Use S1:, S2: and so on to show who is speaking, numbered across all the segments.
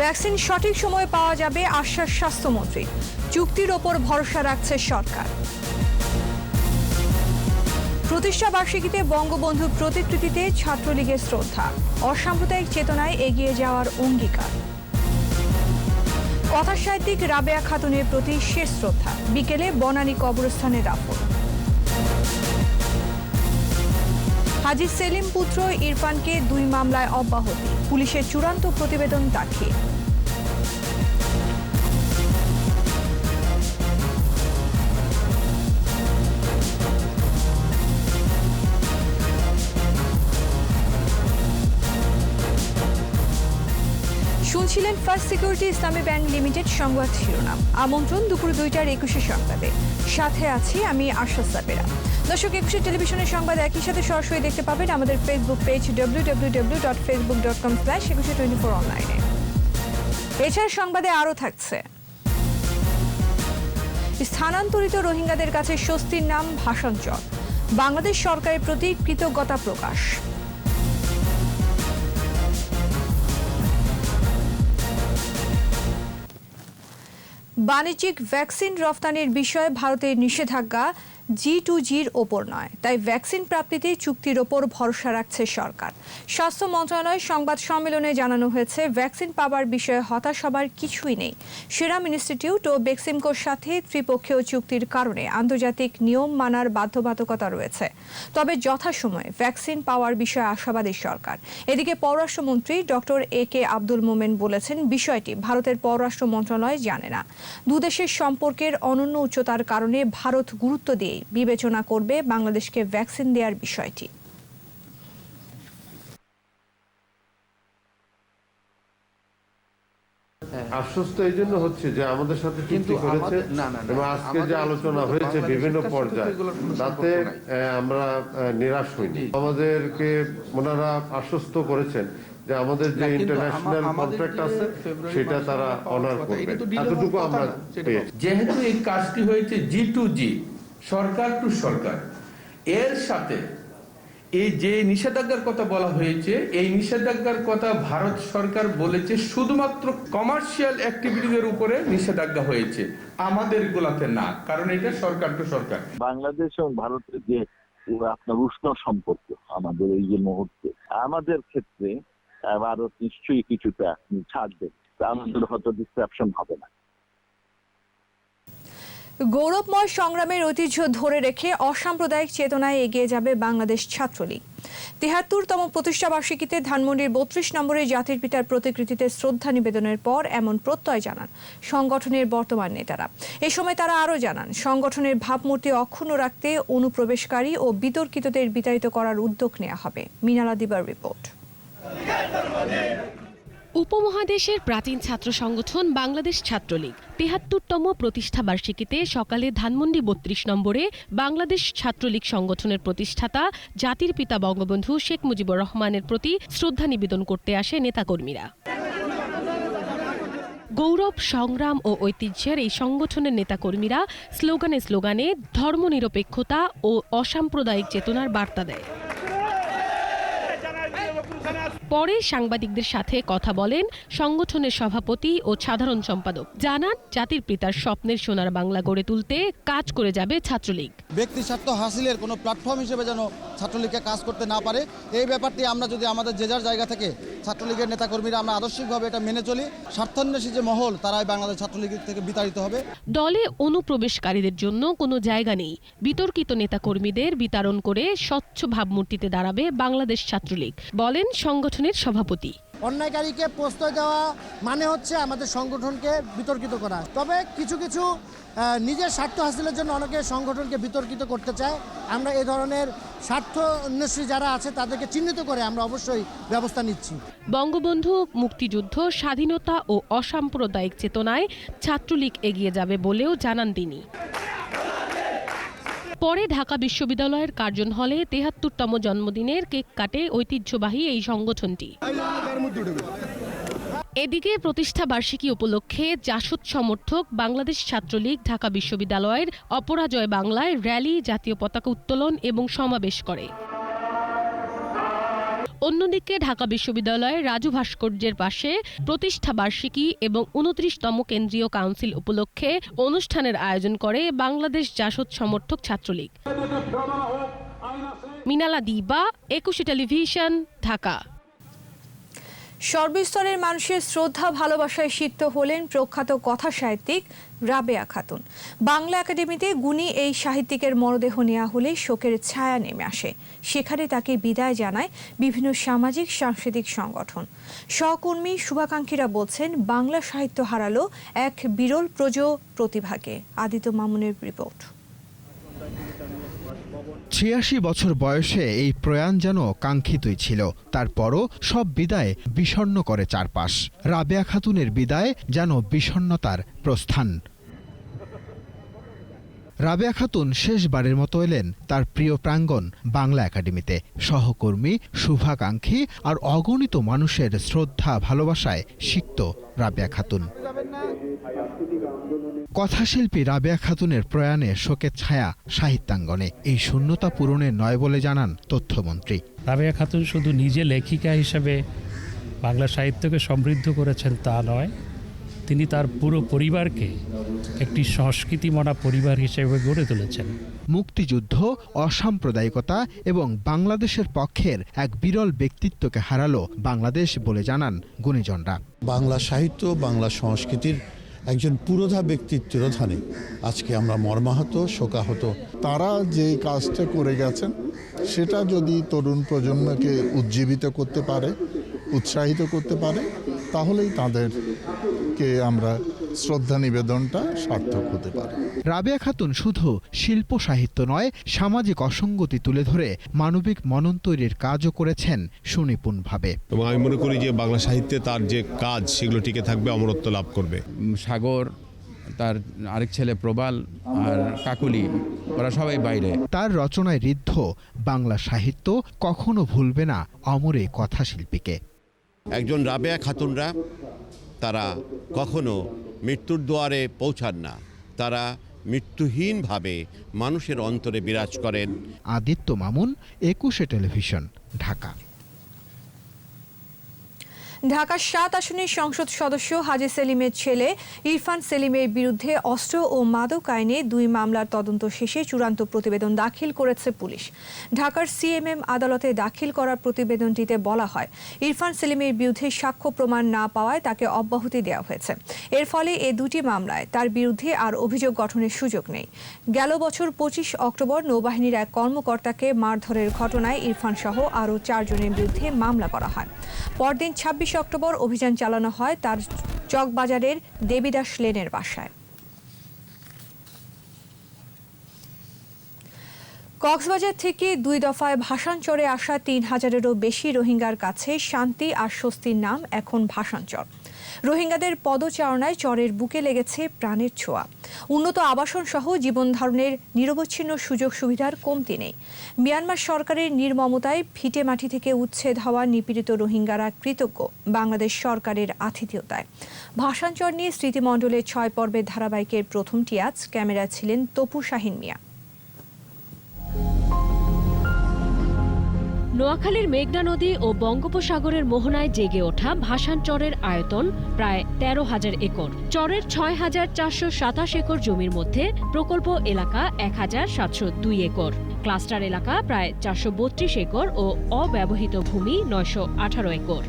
S1: Vaccine সঠিক সময়ে পাওয়া যাবে আশ্বাস স্বাস্থ্যমন্ত্রী। চুক্তির ওপর ভরসা রাখছে সরকার। প্রতিষ্ঠা বার্ষিকীতে বঙ্গবন্ধুর প্রতিকৃতিতে ছাত্রলীগের শ্রদ্ধা, অসাম্প্রদায়িক চেতনায় এগিয়ে যাওয়ার অঙ্গীকার। কথা সাহিত্যিক রাবেয়া খাতুনের প্রতি শেষ শ্রদ্ধা, বিকেলে বনানী কবরস্থানে দাফন হাজি সেলিম পুত্র ইরফানকে দুই মামলায় অব্যাহতি। পুলিশের চূড়ান্ত প্রতিবেদন দাখিল শুনছিলেন first security Islami bank limited সংবাদ শিরোনাম। আমন্ত্রণ দুপুর দুইটার একুশে সংবাদে। সাথে আছি আমি আশা সাবেরা। দর্শক, একুশে টেলিভিশনের সংবাদ একই সাথে সরাসরি দেখতে পাবেন আমাদের Facebook page W W W dot Facebook dot com slash Ekushey twenty four অনলাইনে এছাড়া সংবাদে আরও থাকছে। স্থানান্তরিত রোহিঙ্গাদের কাছে স্বস্তির নাম ভাষাঞ্চল বাংলাদেশ সরকারের প্রতি কৃতজ্ঞতা প্রকাশ। বাণিজ্যিক ভ্যাকসিন রফতানির বিষয়ে ভারতের নিষেধাজ্ঞা জি টু জির ওপর নয়, তাই ভ্যাকসিন প্রাপ্তিতে চুক্তির ওপর ভরসা রাখছে সরকার। স্বাস্থ্য মন্ত্রণালয় সংবাদ সম্মেলনে জানানো হয়েছে, ভ্যাকসিন পাবার বিষয়ে হতাশ হবার কিছুই নেই। সেরাম ইনস্টিটিউট ও বেক্সিমকোর সাথে ত্রিপক্ষীয় চুক্তির কারণে আন্তর্জাতিক নিয়ম মানার বাধ্যবাধকতা রয়েছে। তবে যথাসময়ে ভ্যাকসিন পাওয়ার বিষয়ে আশাবাদী সরকার। এদিকে পররাষ্ট্রমন্ত্রী ডক্টর এ কে আব্দুল মোমেন বলেছেন, বিষয়টি ভারতের পররাষ্ট্র মন্ত্রণালয় জানে না। দুদেশের সম্পর্কের অনন্য উচ্চতার কারণে ভারত গুরুত্ব দিয়ে বিবেচনা করবে বাংলাদেশকে ভ্যাকসিন দেওয়ার বিষয়টি।
S2: আশ্বস্ত এই জন্য হচ্ছে যে আমাদের সাথে চুক্তি করেছে এবং আজকে যে আলোচনা হয়েছে বিভিন্ন পর্যায়ে তাতে আহ, আমরা আহ, নিরাশ হইনি। আমাদেরকে ওনারা আশ্বস্ত করেছেন যে আমাদের যে ইন্টারন্যাশনাল কন্ট্রাক্ট আছে সেটা তারা অনার করবে এতটুকু আমরা
S3: যেহেতু এই কাজটি হয়েছে জি টু জি সরকার টু সরকার। এর সাথে এই যে নিষেধাজ্ঞার কথা বলা হয়েছে, এই নিষেধাজ্ঞার কথা ভারত সরকার বলেছে শুধুমাত্র কমার্শিয়াল অ্যাক্টিভিটিজের উপরে নিষেধাজ্ঞা হয়েছে। আমাদের গুলাতে না, কারণ এটা সরকার টু সরকার।
S4: বাংলাদেশ এবং ভারতের যে আপনার উষ্ণ সম্পর্ক আমাদের এই যে মুহূর্তে, আমাদের ক্ষেত্রে ভারত নিশ্চয়ই কিছুটা ছাড়বে। আমাদের হয়তো ডিস্ট্রাকশন হবে না।
S1: গৌরবময় সংগ্রামের ঐতিহ্য ধরে রেখে অসাম্প্রদায়িক চেতনায় এগিয়ে যাবে বাংলাদেশ ছাত্রলীগ। তেহাত্তরতম প্রতিষ্ঠা বার্ষিকীতে ধানমন্ডির বত্রিশ নম্বরে জাতির পিতার প্রতিকৃতিতে শ্রদ্ধা নিবেদনের পর এমন প্রত্যয় জানান সংগঠনের বর্তমান নেতারা। এ সময় তারা আরও জানান, সংগঠনের ভাবমূর্তি অক্ষুণ্ণ রাখতে অনুপ্রবেশকারী ও বিতর্কিতদের বিতাড়িত করার উদ্যোগ নেওয়া হবে। মিনালা দিবার রিপোর্ট।
S5: উপমহাদেশের প্রাচীন ছাত্র সংগঠন বাংলাদেশ ছাত্রলীগ। তেহাত্তরতম প্রতিষ্ঠা বার্ষিকীতে সকালে ধানমন্ডি বত্রিশ নম্বরে বাংলাদেশ ছাত্রলীগ সংগঠনের প্রতিষ্ঠাতা, জাতির পিতা বঙ্গবন্ধু শেখ মুজিবুর রহমানের প্রতি শ্রদ্ধা নিবেদন করতে আসে নেতাকর্মীরা। গৌরব, সংগ্রাম ও ঐতিহ্যের এই সংগঠনের নেতাকর্মীরা স্লোগানে স্লোগানে ধর্মনিরপেক্ষতা ও অসাম্প্রদায়িক চেতনার বার্তা দেয়। পরে সাংবাদিকদের সাথে কথা বলেন সংগঠনের সভাপতি ও সাধারণ সম্পাদক। জানান, জাতির পিতার স্বপ্নের সোনার বাংলা গড়ে তুলতে কাজ করে যাবে ছাত্রলীগ।
S6: ব্যক্তি স্বার্থ হাসিলের কোনো প্ল্যাটফর্ম হিসেবে যেন ছাত্রলীগকে কাজ করতে না পারে, এই ব্যাপারটি আমরা যদি আমাদের যে যার জায়গা থেকে ছাত্রলীগের নেতাকর্মীরা আমরা আদর্শিকভাবে এটা মেনে চলি, স্বার্থান্বেষী যে মহল, তারাই বাংলাদেশ ছাত্রলীগ থেকে বিতাড়িত হবে।
S5: দলে অনুপ্রবেশকারীদের জন্য কোনো জায়গা নেই। বিতর্কিত নেতাকর্মীদের বিতরণ করে স্বচ্ছ ভাবমূর্তিতে দাঁড়াবে বাংলাদেশ ছাত্রলীগ, বলেন সংগঠনের সভাপতি।
S7: অন্যায়কারীকে প্রশ্রয় দেওয়া মানে হচ্ছে আমাদের সংগঠনকে বিতর্কিত করা। তবে কিছু কিছু নিজের স্বার্থ হাসিলের জন্য অনেকে সংগঠনকে বিতর্কিত করতে চায়। আমরা এ ধরনের স্বার্থ অন্বেষী যারা আছে, তাদেরকে চিহ্নিত করে আমরা অবশ্যই ব্যবস্থা নিচ্ছি।
S5: বঙ্গবন্ধু, মুক্তিযুদ্ধ, স্বাধীনতা ও অসাম্প্রদায়িক চেতনায় ছাত্রলীগ এগিয়ে যাবে বলেও জানান তিনি। পরে ঢাকা বিশ্ববিদ্যালয়ের কার্জন হলে তেহাত্তরতম জন্মদিনের কেক কাটে ঐতিহ্যবাহী এই সংগঠনটি। এদিকে প্রতিষ্ঠা বার্ষিকী উপলক্ষে জাসদ সমর্থক বাংলাদেশ ছাত্রলীগ ঢাকা বিশ্ববিদ্যালয়ের অপরাজয় বাংলায় র্যালি, জাতীয় পতাকা উত্তোলন এবং সমাবেশ করে।
S3: অন্যদিকে ঢাকা বিশ্ববিদ্যালয়ের রাজু ভাস্কর্যের পাশে প্রতিষ্ঠা বার্ষিকী এবং উনত্রিশতম কেন্দ্রীয় কাউন্সিল উপলক্ষে অনুষ্ঠানের আয়োজন করে বাংলাদেশ জাসদ সমর্থক ছাত্রলীগ। মিনালা দিবা, একুশে টেলিভিশন, ঢাকা।
S1: সর্বস্তরের মানুষের শ্রদ্ধা, ভালোবাসায় সিক্ত হলেন প্রখ্যাত কথা সাহিত্যিক রাবেয়া খাতুন। বাংলা একাডেমিতে গুণী এই সাহিত্যিকের মরদেহ নেওয়া হলে শোকের ছায়া নেমে আসে। সেখানে তাকে বিদায় জানায় বিভিন্ন সামাজিক, সাংস্কৃতিক সংগঠন। সহকর্মী শুভাকাঙ্ক্ষীরা বলছেন, বাংলা সাহিত্য হারালো এক বিরল প্রজ প্রতিভাকে আদিত্য মামুনের রিপোর্ট।
S8: ছিয়াশি বছর বয়সে এই প্রয়াণ যেন কাঙ্ক্ষিতই ছিল, তারপরও সব বিদায় বিষণ্ণ করে চারপাশ। রাবেয়া খাতুনের বিদায় যেন বিষণ্ণতার প্রস্থান। রাবেয়া খাতুন শেষবারের মতো এলেন তার প্রিয় প্রাঙ্গণ বাংলা একাডেমিতে। সহকর্মী, শুভাকাঙ্ক্ষী আর অগণিত মানুষের শ্রদ্ধা ভালোবাসায় সিক্ত রাবেয়া খাতুন। কথাশিল্পী রাবেয়া খাতুনের প্রয়াণে শোকের ছায়া সাহিত্যাঙ্গনে। এই শূন্যতা পূরণের নয় বলে জানান তথ্যমন্ত্রী।
S9: রাবেয়া খাতুন শুধু নিজে লেখিকা হিসেবে বাংলা সাহিত্যকে সমৃদ্ধ করেছেন তা নয় তিনি তার পুরো পরিবারকে একটি সংস্কৃতিমনা পরিবার হিসেবে গড়ে তুলেছেন।
S8: মুক্তিযুদ্ধ অসাম্প্রদায়িকতা এবং বাংলাদেশের পক্ষের এক বিরল ব্যক্তিত্বকে হারালো বাংলাদেশ বলে জানান গুণীজনরা।
S10: বাংলা সাহিত্য বাংলা সংস্কৃতির একজন পুরোধা ব্যক্তির তিরোধানে। আজকে আমরা মর্মাহত, শোকাহত।
S11: তারা যে কাজটা করে গেছেন, সেটা যদি তরুণ প্রজন্মকে উজ্জীবিত করতে পারে, উৎসাহিত করতে পারে, তাহলেই তাদেরকে আমরা শ্রদ্ধা নিবেদনটা সার্থক হতে পারে।
S8: রাবেয়া খাতুন শুধু শিল্প সাহিত্য নয় সামাজিক অসঙ্গতি তুলে ধরে মানবিক মনন তৈরির কাজও করেছেন সুনিপুণভাবে।
S12: এবং আমি মনে করি যে বাংলা সাহিত্যে তার যে কাজ সেগুলো টিকে থাকবে অমরত্ব লাভ করবে।
S13: সাগর তার আরেক ছেলে প্রবাল আর কাকুলি ওরা সবাই বাইরে।
S8: তার রচনায় ঋদ্ধ বাংলা সাহিত্য কখনো ভুলবে না অমরে কথাশিল্পীকে।
S12: একজন রাবেয়া খাতুনরা তারা কখনো মৃত্যুর দুয়ারে পৌঁছান না। তারা মৃত্যুহীনভাবে মানুষের অন্তরে বিরাজ করেন।
S8: আদিত্য মামুন, একুশে টেলিভিশন, ঢাকা।
S1: ঢাকার সাত আসনের সংসদ সদস্য হাজি সেলিমের ছেলে ইরফান সেলিমের বিরুদ্ধে অস্ত্র ও মাদক আইনে দুই মামলার তদন্ত শেষে চূড়ান্ত প্রতিবেদন দাখিল করেছে পুলিশ। ঢাকার সিএমএম আদালতে দাখিল করা প্রতিবেদনটিতে বলা হয়, ইরফান সেলিমের বিরুদ্ধে সাক্ষ্য প্রমাণ না পাওয়ায় তাকে অব্যাহতি দেওয়া হয়েছে। এর ফলে এ দুটি মামলায় তার বিরুদ্ধে আর অভিযোগ গঠনের সুযোগ নেই। গেল বছর পঁচিশ অক্টোবর নৌবাহিনীর এক কর্মকর্তাকে মারধরের ঘটনায় ইরফান সহ আরও চারজনের বিরুদ্ধে মামলা করা হয়। পরদিন ছাব্বিশ অক্টোবর অভিযান চালানো হয় তার চকবাজারের দেবীদাস লেনের বাসায়। কক্সবাজার থেকে দুই দফায় ভাষাঞ্চরে আসা তিন হাজারেরও বেশি রোহিঙ্গার কাছে শান্তি আর স্বস্তির নাম এখন ভাষাঞ্চর রোহিঙ্গাদের পদচারণায় চরের বুকে লেগেছে প্রাণের ছোঁয়া। উন্নত আবাসন সহ জীবন ধারণের নিরবচ্ছিন্ন সুযোগ সুবিধার কমতি নেই। মিয়ানমার সরকারের নির্মমতায় ভিটে মাটি থেকে উচ্ছেদ হওয়া নিপীড়িত রোহিঙ্গারা কৃতজ্ঞ বাংলাদেশ সরকারের আতিথেয়তায়। ভাষাঞ্চর নিয়ে স্মৃতিমণ্ডলের ছয় পর্বের ধারাবাহিকের প্রথমটি আজ ক্যামেরা ছিলেন তপু শাহিন মিয়া।
S3: নোয়াখালীর মেঘনা নদী ও বঙ্গোপসাগরের মোহনায় জেগে ওঠা ভাসান চরের আয়তন প্রায় তেরো হাজার একর। চরের ছয় হাজার চারশো সাতাশ একর জমির মধ্যে প্রকল্প এলাকা এক হাজার সাতশো দুই একর। ক্লাস্টার এলাকা প্রায় চারশো বত্রিশ একর ও অব্যবহৃত ভূমি নয়শো আঠারো একর।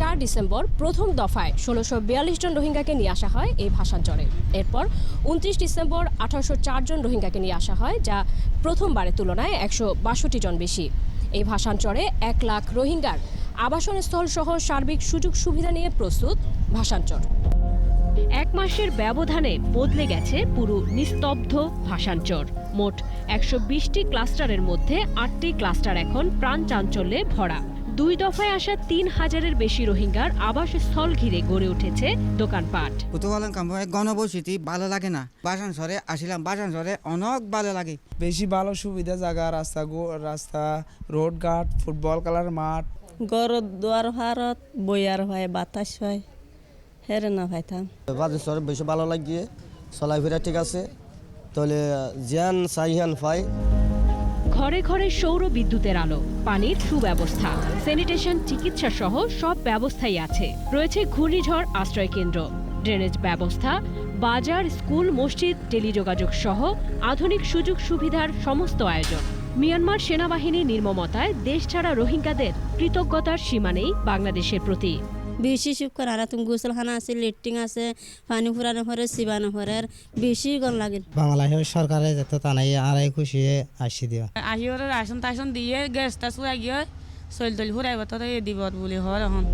S3: চার ডিসেম্বর প্রথম দফায় ষোলোশো বিয়াল্লিশ জন রোহিঙ্গাকে নিয়ে আসা হয় এই ভাষাঞ্চলে এরপর উনত্রিশ ডিসেম্বর আঠারোশো জন রোহিঙ্গাকে নিয়ে আসা হয়, যা প্রথমবারের তুলনায় একশো বাষট্টি জন বেশি। এই ভাষাঞ্চলে এক লাখ রোহিঙ্গার আবাসন স্থল সহ সার্বিক সুযোগ সুবিধা নিয়ে প্রস্তুত ভাষাঞ্চর এক মাসের ব্যবধানে বদলে গেছে পুরো নিস্তব্ধ ভাষাঞ্চর মোট একশো বিশটি ক্লাস্টারের মধ্যে আটটি ক্লাস্টার এখন প্রাণ চাঞ্চল্যে ভরা। দুই দফায় আসা তিন হাজারের বেশি রোহিঙ্গার আবাসস্থল ঘিরে গড়ে উঠেছে দোকানপাট।
S14: কুতুবালন কাম গণবসতি ভালো লাগে না। বাসান সরে আসিলাম বাসান সরে অনেক ভালো লাগে।
S15: বেশি ভালো সুবিধা জায়গা রাস্তা রাস্তা রোড ঘাট ফুটবল খেলার মাঠ।
S16: গরত দুয়ার ভারত বইয়ার হয় বাতাস হয় হেরে না ভাইতাম
S14: বাজার সরে বেশি ভালো লাগিয়ে চলাফেরা ঠিক আছে। তাহলে জিয়ান সাইহান পাই
S17: ঘরে ঘরে সৌর বিদ্যুতের আলো, পানির সুব্যবস্থা স্যানিটেশন চিকিৎসা সহ সব ব্যবস্থাই আছে। রয়েছে ঘূর্ণিঝড় আশ্রয় কেন্দ্র ড্রেনেজ ব্যবস্থা, বাজার, স্কুল, মসজিদ, টেলিযোগাযোগ সহ আধুনিক সুযোগ সুবিধার সমস্ত আয়োজন। মিয়ানমার সেনাবাহিনীর নির্মমতায় দেশ ছাড়া রোহিঙ্গাদের কৃতজ্ঞতার সীমা নেই বাংলাদেশের প্রতি।
S18: বেশি সুখ করে আর তুমি গোসলখানা আছে লেট্রিন আছে পানি ফুরানো ঘরে পরে আর বেশি গন লাগে।
S19: বাংলাদেশের সরকারে যেতে তা নাই আর খুশি আসি দিও
S20: আহি ওর রাশন টাশন দিয়ে গ্যাস টাস লাগিয়ে চলি তৈল ফুরাইব তো দিব বলে হর এখন।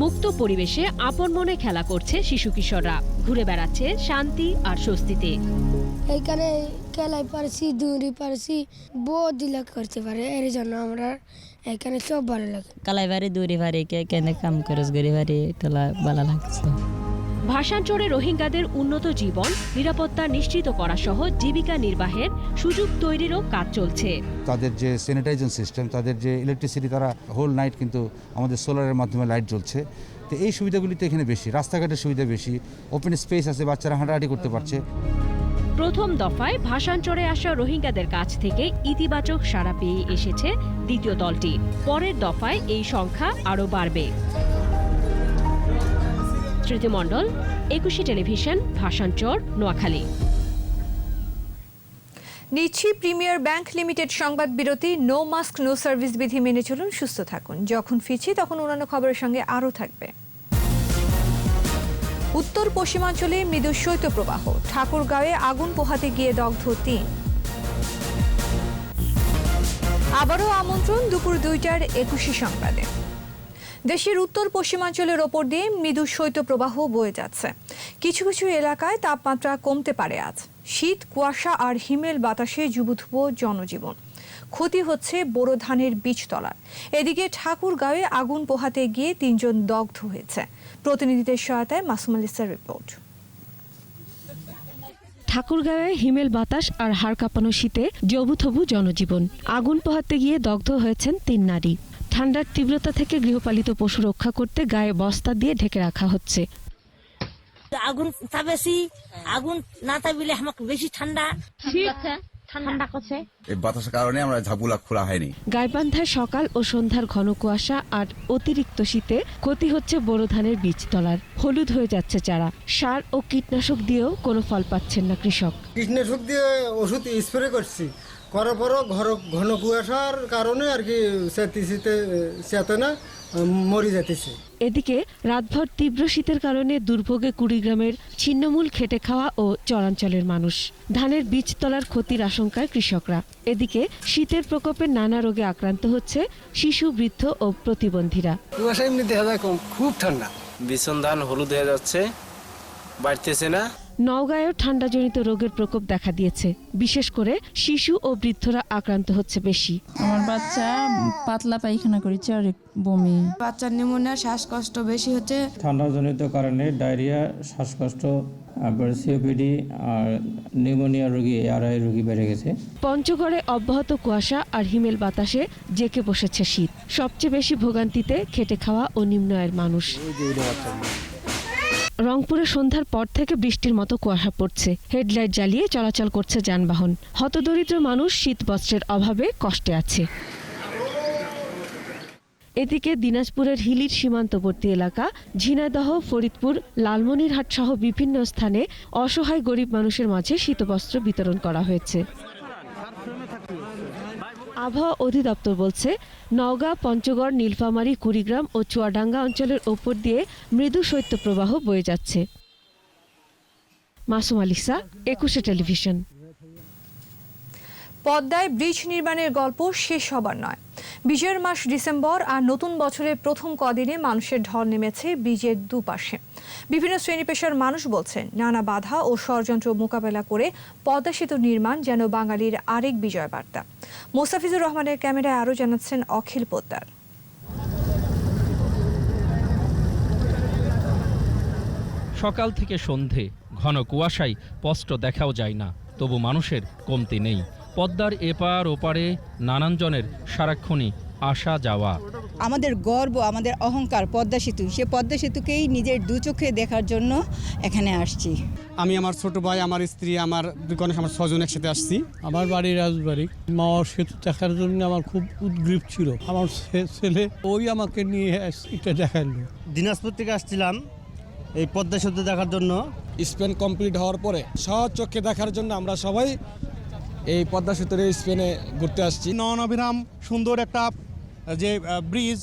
S17: মুক্ত পরিবেশে আপন মনে খেলা করছে শিশু কিশোররা। ঘুরে বেড়াচ্ছে শান্তি আর স্বস্তিতে।
S21: এইখানে খেলাই পারছি দৌড়ি পারছি বহুত দিলা করতে পারে এর জন্য আমরা এখানে সব ভালো লাগে।
S18: কালাই বাড়ি দূরে বাড়ি কে কেনে কাম করস গড়ি বাড়ি তোলা ভালো লাগছে।
S17: ভাষাঞ্চলে রোহিঙ্গাদের উন্নত জীবন নিরাপত্তা নিশ্চিত করা সহ জীবিকা নির্বাহের সুযোগ তৈরিরও কাজ চলছে।
S22: তাদের যে স্যানিটাইজেশন সিস্টেম তাদের যে ইলেকট্রিসিটি তারা হোল নাইট কিন্তু আমাদের সোলারের মাধ্যমে লাইট জ্বলছে। তো এই সুবিধাগুলি তো এখানে বেশি রাস্তাঘাটের সুবিধা বেশি ওপেন স্পেস আছে বাচ্চারা হাঁটাহাঁটি করতে পারছে।
S17: প্রথম দফায় ভাষাঞ্চরে আসা রোহিঙ্গাদের কাছ থেকে ইতিবাচক সাড়া পেয়ে এসেছে দ্বিতীয় দলটি। পরের দফায় এই সংখ্যা আরও বাড়বে। স্মৃতিমণ্ডল একুশে টেলিভিশন ভাষাঞ্চর নোয়াখালী।
S1: নিচ্ছি প্রিমিয়ার ব্যাংক লিমিটেড সংবাদ বিরতি। নো মাস্ক নো সার্ভিস বিধি মেনে চলুন, সুস্থ থাকুন। যখন ফিরছি, তখন অন্যান্য খবরের সঙ্গে আরও থাকবে। উত্তর পশ্চিমাঞ্চলে মৃদু শৈত্যপ্রবাহ। ঠাকুরগাঁওয়ে আগুন পোহাতে গিয়ে দগ্ধ তিন। আবারও আমন্ত্রণ দুপুর দুইটার একুশে সংবাদে। দেশের উত্তর পশ্চিমাঞ্চলের ওপর দিয়ে মৃদু শৈত্যপ্রবাহ বয়ে যাচ্ছে। কিছু কিছু এলাকায় তাপমাত্রা কমতে পারে আজ। শীত, কুয়াশা আর হিমেল বাতাসে জুবুথুব জনজীবন। ক্ষতি হচ্ছে বোরো ধানের বীজতলার এদিকে ঠাকুরগাঁওয়ে আগুন পোহাতে গিয়ে তিনজন দগ্ধ হয়েছে। প্রতিনিধিদের সহায়তায় মাসুম আলিসার রিপোর্ট।
S17: ঠাকুরগাঁওয়ে হিমেল বাতাস আর হাড় কাঁপানো শীতে জবুথবু জনজীবন। আগুন পোহাতে গিয়ে দগ্ধ হয়েছেন তিন নারী। ঠান্ডার তীব্রতা থেকে গৃহপালিত পশু রক্ষা করতে গায়ে বস্তা দিয়ে ঢেকে রাখা হচ্ছে।
S23: আগুন আগুন না তাবিলে আমাকে বেশি ঠান্ডা। ঠান্ডা করছে।
S14: এই বাতাসের কারণে আমরা ঝাপুলা খোলা হয়নি।
S17: গাইবান্ধায় সকাল ও সন্ধ্যার ঘন কুয়াশা আর অতিরিক্ত শীতে ক্ষতি হচ্ছে বোরো ধানের বীজতলার হলুদ হয়ে যাচ্ছে চারা। সার ও কীটনাশক দিয়েও কোনো ফল পাচ্ছেন না কৃষক।
S2: কীটনাশক দিয়ে ওষুধ স্প্রে করছি। করার পরও ঘর ঘন কুয়াশার কারণে আর কি সেতে শীতে সেতে না মরি যেতেছে।
S17: এদিকে রাতভর তীব্র শীতের কারণে দুর্ভোগে কুড়িগ্রামের ছিন্নমূল খেটে খাওয়া ও চরাঞ্চলের মানুষ। ধানের বীজতলার ক্ষতির আশঙ্কায় কৃষকরা। এদিকে শীতের প্রকোপে নানা রোগে আক্রান্ত হচ্ছে শিশু বৃদ্ধ ও প্রতিবন্ধীরা।
S2: কুয়াশা এমনি দেখা যায় কম খুব ঠান্ডা।
S24: বিছন ধান হলুদ হয়ে যাচ্ছে বাড়তেছে না।
S17: নওগাঁয়েও ঠান্ডাজনিত রোগের প্রকোপ দেখা দিয়েছে। বিশেষ করে শিশু ও বৃদ্ধরা আক্রান্ত হচ্ছে বেশি।
S25: আমার বাচ্চা পাতলা পায়খানা করেছে আর বমি। বাচ্চার নিউমোনিয়া শ্বাসকষ্ট বেশি হচ্ছে।
S26: ঠান্ডাজনিত কারণে ডায়রিয়া শ্বাসকষ্ট তারপর সিওপিডি আর নিউমোনিয়া রোগী এআরআই রোগী বেড়ে গেছে।
S17: পঞ্চগড়ে অব্যাহত কুয়াশা আর হিমেল বাতাসে জেকে বসেছে শীত। সবচেয়ে বেশি ভোগান্তিতে খেটে খাওয়া ও নিম্ন আয়ের মানুষ। রংপুরে সন্ধ্যার পর থেকে বৃষ্টির মতো কুয়াশা পড়ছে। হেডলাইট জ্বালিয়ে চলাচল করছে যানবাহন। হতদরিদ্র মানুষ শীত বস্ত্রের অভাবে কষ্টে আছে। এদিকে দিনাজপুরের হিলির সীমান্তবর্তী এলাকা, ঝিনাইদহ, ফরিদপুর, লালমনিরহাট সহ বিভিন্ন স্থানে অসহায় গরিব মানুষের মাঝে শীতবস্ত্র বিতরণ করা হয়েছে। আবহাওয়া অধিদপ্তর বলছে, নওগাঁ, পঞ্চগড়, নীলফামারী, কুড়িগ্রাম ও চুয়াডাঙ্গা অঞ্চলের ওপর দিয়ে মৃদু শৈত্যপ্রবাহ বয়ে যাচ্ছে। মাসুম আলিসা একুশে টেলিভিশন।
S1: পদ্মায় ব্রিজ নির্মাণের গল্প শেষ হবার নয়। বিজয়ের মাস ডিসেম্বর আর নতুন বছরের প্রথম কদিনে মানুষের ঢল নেমেছে ব্রিজের দুপাশে। বিভিন্ন শ্রেণি পেশার মানুষ বলছেন, নানা বাধা ও ষড়যন্ত্র মোকাবেলা করে পদ্মা সেতু নির্মাণ যেন বাঙালির আরেক বিজয় বার্তা মোস্তাফিজুর রহমানের ক্যামেরায় আরও জানাচ্ছেন অখিল পোদ্দার।
S27: সকাল থেকে সন্ধে, ঘন কুয়াশায় স্পষ্ট দেখাও যায় না, তবু মানুষের কমতি নেই। পদ্মার এপার ওপারে নানানজনের সারাক্ষণই আসা যাওয়া।
S19: আমাদের গর্ব আমাদের অহংকার পদ্মা সেতু। সে পদ্মা সেতুকেই নিজের দু চোখে দেখার জন্য এখানে আসছি।
S28: আমি আমার ছোট ভাই আমার স্ত্রী আমার গণেশ আমার ছজন একসাথে আসছি।
S29: আমার বাড়ি রাজবাড়ি। মা সেতু দেখার জন্য আমার খুব উদ্গ্রীব ছিল। আমার ছেলে ওই আমাকে নিয়ে এটা দেখাল
S28: দিনাজপুর থেকে আসছিলাম এই পদ্মা সেতু দেখার জন্য। স্পেন কমপ্লিট হওয়ার পরে সহজ চোখে দেখার জন্য আমরা সবাই এই পদ্মা সেতুর স্পেনে ঘুরতে আসছি। নন অভিরাম সুন্দর একটা যে ব্রিজ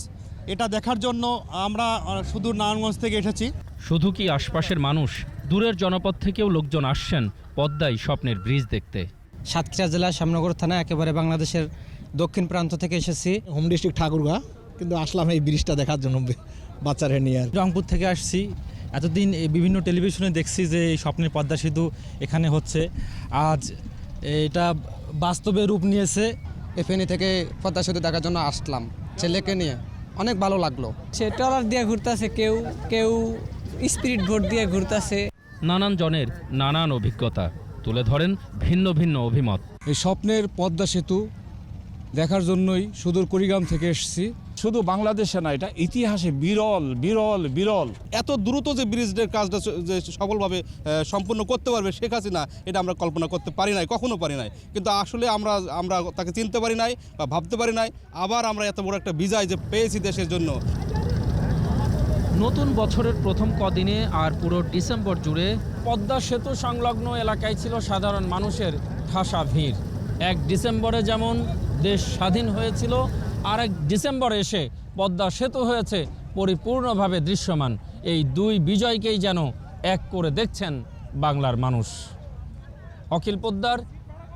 S28: এটা দেখার জন্য আমরা শুধু নারায়ণগঞ্জ থেকে এসেছি।
S27: শুধু কি আশপাশের মানুষ? দূরের জনপদ থেকেও লোকজন আসছেন পদ্মায় স্বপ্নের ব্রিজ দেখতে।
S28: সাতক্ষীরা জেলা শ্যামনগর থানা একেবারে বাংলাদেশের দক্ষিণ প্রান্ত থেকে এসেছি। হোম ডিস্ট্রিক্ট ঠাকুরগা কিন্তু আসলাম এই ব্রিজটা দেখার জন্য বাচ্চারা নিয়ে আর। রংপুর থেকে আসছি। এতদিন বিভিন্ন টেলিভিশনে দেখছি যে এই স্বপ্নের পদ্মা সেতু এখানে হচ্ছে। আজ এটা বাস্তবে রূপ নিয়েছে এফএনই থেকে পদ্মা সেতু দেখার জন্য আসলাম। ছেলেকে নিয়ে। অনেক ভালো লাগল।
S15: সে ট্রলার দিয়ে ঘুরতেছে কেউ কেউ স্পিরিট বোট দিয়ে ঘুরতেছে।
S27: নানান জনের নানান অভিজ্ঞতা তুলে ধরেন ভিন্ন ভিন্ন অভিমত।
S28: এই স্বপ্নের পদ্মা সেতু দেখার জন্যই সুদূর কুড়িগ্রাম থেকে এসেছি।
S30: শুধু বাংলাদেশে না এটা ইতিহাসে বিরল বিরল বিরল।
S28: এত দ্রুত যে ব্রিজের কাজটা যে সফলভাবে সম্পূর্ণ করতে পারবে শেখ হাসিনা এটা আমরা কল্পনা করতে পারি নাই কখনো পারি নাই। কিন্তু আসলে আমরা আমরা তাকে চিনতে পারি নাই বা ভাবতে পারি নাই। আবার আমরা এত বড় একটা বিজয় যে পেয়েছি দেশের জন্য।
S27: নতুন বছরের প্রথম কদিনে আর পুরো ডিসেম্বর জুড়ে
S30: পদ্মা সেতু সংলগ্ন এলাকায় ছিল সাধারণ মানুষের ঠাসা ভিড়। এক ডিসেম্বরে যেমন দেশ স্বাধীন হয়েছিল আর এক ডিসেম্বরে এসে পদ্মা সেতু হয়েছে, পরিপূর্ণভাবে দৃশ্যমান। এই দুই বিজয়কেই যেন এক করে দেখছেন বাংলার মানুষ। অখিল পোদ্দার,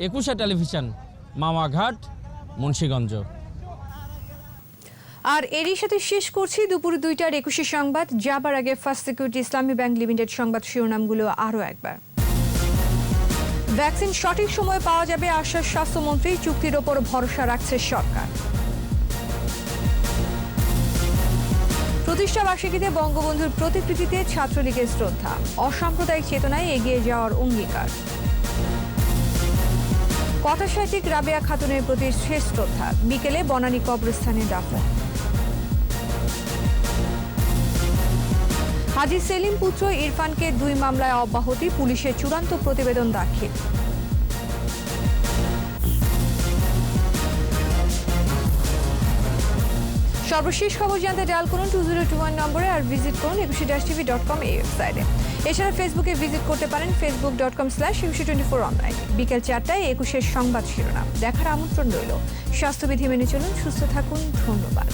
S30: একুশে টেলিভিশন, মামাঘাট, মুন্সীগঞ্জ।
S1: আর এরই সাথে শেষ করছি দুপুর দুইটার একুশে সংবাদ। যাবার আগে first security Islami bank limited সংবাদ শিরোনামগুলো আরও একবার। ভ্যাকসিন সঠিক সময়ে পাওয়া যাবে আশ্বাস স্বাস্থ্যমন্ত্রী। চুক্তির ওপর ভরসা রাখছে সরকার। প্রতিষ্ঠা বার্ষিকীতে বঙ্গবন্ধুর প্রতিকৃতিতে ছাত্রলীগের শ্রদ্ধা। অসাম্প্রদায়িক চেতনায় এগিয়ে যাওয়ার অঙ্গীকার। কথাসাহিত্যিক রাবেয়া খাতুনের প্রতি শেষ শ্রদ্ধা। বিকেলে বনানী কবরস্থানে দাফন হাজি সেলিম পুত্র ইরফানকে দুই মামলায় অব্যাহতি, পুলিশের চূড়ান্ত প্রতিবেদন দাখিল। সর্বশেষ খবর জানতে ডায়াল করুন টু জিরো টু ওয়ান নম্বরে আর ভিজিট করুন একুশে ড্যাশ টিভি ডট কম এই ওয়েবসাইটে এছাড়া ফেসবুকে ভিজিট করতে পারেন Facebook dot com slash Ekushey twenty four online বিকেল চারটায় একুশের সংবাদ শিরোনাম। দেখার আমন্ত্রণ রইল। স্বাস্থ্যবিধি মেনে চলুন, সুস্থ থাকুন, ধন্যবাদ।